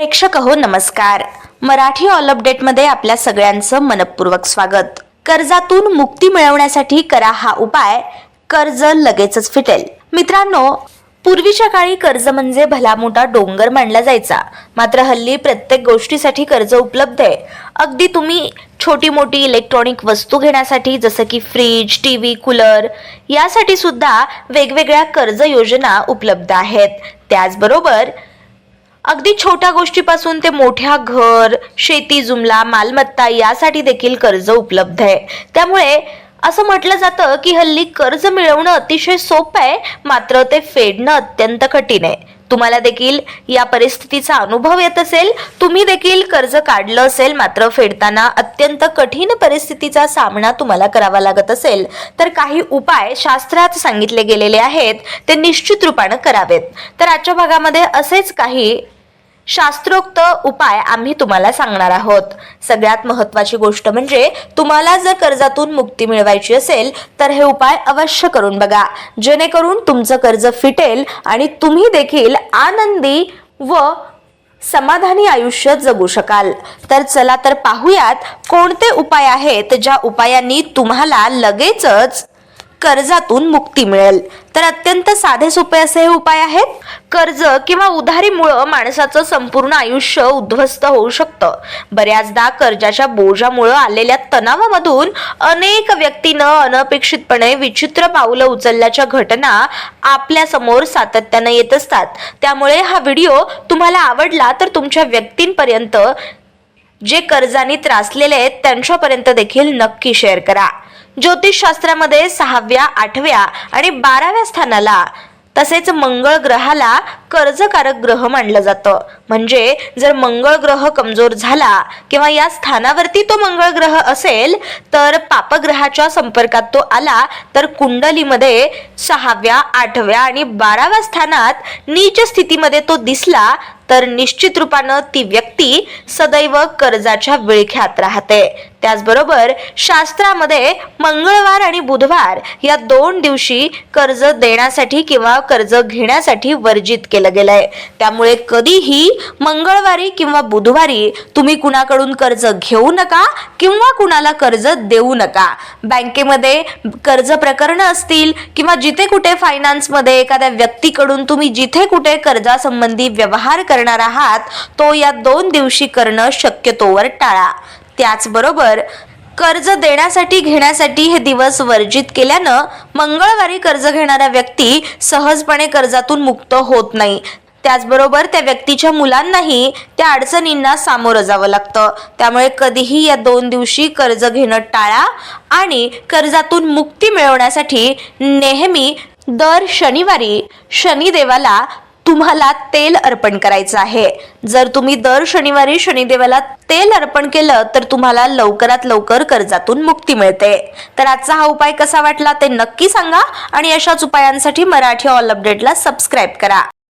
प्रेक्षक हो नमस्कार. मराठी ऑल अपडेटमध्ये आपल्या सगळ्यांचं मनपूर्वक स्वागत. कर्जातून मुक्ती मिळवण्यासाठी करा हा उपाय कर्ज लगेचच फिटेल. मित्रांनो पूर्वीच्या काळी कर्ज म्हणजे भला मोठा डोंगर मानला जायचा. मात्र हल्ली प्रत्येक गोष्टीसाठी कर्ज उपलब्ध आहे. अगदी तुम्ही छोटी मोठी इलेक्ट्रॉनिक वस्तू घेण्यासाठी जसं की फ्रीज टी व्ही कूलर यासाठी सुद्धा वेगवेगळ्या कर्ज योजना उपलब्ध आहेत. त्याचबरोबर अगदी छोट्या गोष्टीपासून ते मोठ्या घर शेती जुमला मालमत्ता यासाठी देखील कर्ज उपलब्ध आहे. त्यामुळे असं म्हटलं जातं की हल्ली कर्ज मिळवणं अतिशय सोपं आहे मात्र ते फेडणं अत्यंत कठीण आहे. तुम्हाला देखील या परिस्थितीचा अनुभव येत असेल तुम्ही देखील कर्ज काढलं असेल मात्र फेडताना अत्यंत कठीण परिस्थितीचा सामना तुम्हाला करावा लागत असेल तर काही उपाय शास्त्रात सांगितले गेलेले आहेत ते निश्चित रूपानं करावेत. तर आजच्या भागामध्ये असेच काही शास्त्रोक्त उपाय आम्ही तुम्हाला सांगणार आहोत. सगळ्यात महत्वाची गोष्ट म्हणजे तुम्हाला जर कर्जातून मुक्ती मिळवायची असेल तर हे उपाय अवश्य करून बघा. जेणेकरून तुमचं कर्ज फिटेल आणि तुम्ही देखील आनंदी व समाधानी आयुष्य जगू शकाल. तर चला तर पाहूयात कोणते उपाय आहेत ज्या उपायांनी तुम्हाला लगेचच कर्जातून मुक्ती मिळेल. तर अत्यंत साधे सोपे असे हे उपाय आहेत? कर्ज किंवा उधारीमुळं माणसाचं संपूर्ण आयुष्य उद्ध्वस्त होऊ शकतं. बऱ्याचदा कर्जाच्या बोजामुळं आलेल्या तणावामधून अनेक व्यक्तीनं अनपेक्षितपणे विचित्र पावलं उचलल्याच्या घटना आपल्यासमोर सातत्यानं येत असतात. त्यामुळे हा व्हिडिओ तुम्हाला आवडला तर तुमच्या व्यक्तींपर्यंत जे कर्जाने त्रासलेले आहेत त्यांच्यापर्यंत देखील नक्की शेअर करा. ज्योतिषशास्त्रामध्ये सहाव्या आठव्या आणि बाराव्या स्थानाला तसेच मंगळ ग्रहाला कर्जकारक ग्रह मानलं जातं. म्हणजे जर मंगळ ग्रह कमजोर झाला किंवा या स्थानावरती तो मंगळ ग्रह असेल तर पापग्रहाच्या संपर्कात तो आला तर कुंडलीमध्ये सहाव्या आठव्या आणि बाराव्या स्थानात नीच स्थितीमध्ये तो दिसला तर निश्चित रूपानं ती व्यक्ती सदैव कर्जाच्या विळख्यात राहते. त्याचबरोबर शास्त्रामध्ये मंगळवार आणि बुधवार या दोन दिवशी कर्ज देण्यासाठी किंवा कर्ज घेण्यासाठी वर्जित केलं गेलंय. त्यामुळे कधीही मंगळवारी किंवा बुधवारी तुम्ही कुणाकडून कर्ज घेऊ नका किंवा कुणाला कर्ज देऊ नका. बँकेमध्ये कर्ज प्रकरणं असतील किंवा जिथे कुठे फायनान्समध्ये एखाद्या व्यक्तीकडून तुम्ही जिथे कुठे कर्जासंबंधी व्यवहार करणार आहात तो या दोन दिवशी करणं शक्यतोवर टाळा. त्याचबरोबर कर्ज देण्यासाठी घेण्यासाठी हे दिवस वर्जित केल्यानं मंगळवारी कर्ज घेणारा व्यक्ती सहजपणे कर्जातून मुक्त होत नाही. त्याचबरोबर त्या व्यक्तीच्या मुलांनाही त्या अडचणींना सामोरं जावं लागतं. त्यामुळे कधीही या दोन दिवशी कर्ज घेणं टाळा आणि कर्जातून मुक्ती मिळवण्यासाठी नेहमी दर शनिवारी शनिदेवाला तुम्हाला तेल अर्पण करायचं आहे. जर तुम्ही दर शनिवारी शनिदेवाला तेल अर्पण केलं तर तुम्हाला लवकरात लवकर कर्जातून मुक्ती मिळते. तर आजचा हा उपाय कसा वाटला ते नक्की सांगा आणि अशाच उपायांसाठी मराठी ऑल अपडेटला सबस्क्राईब करा.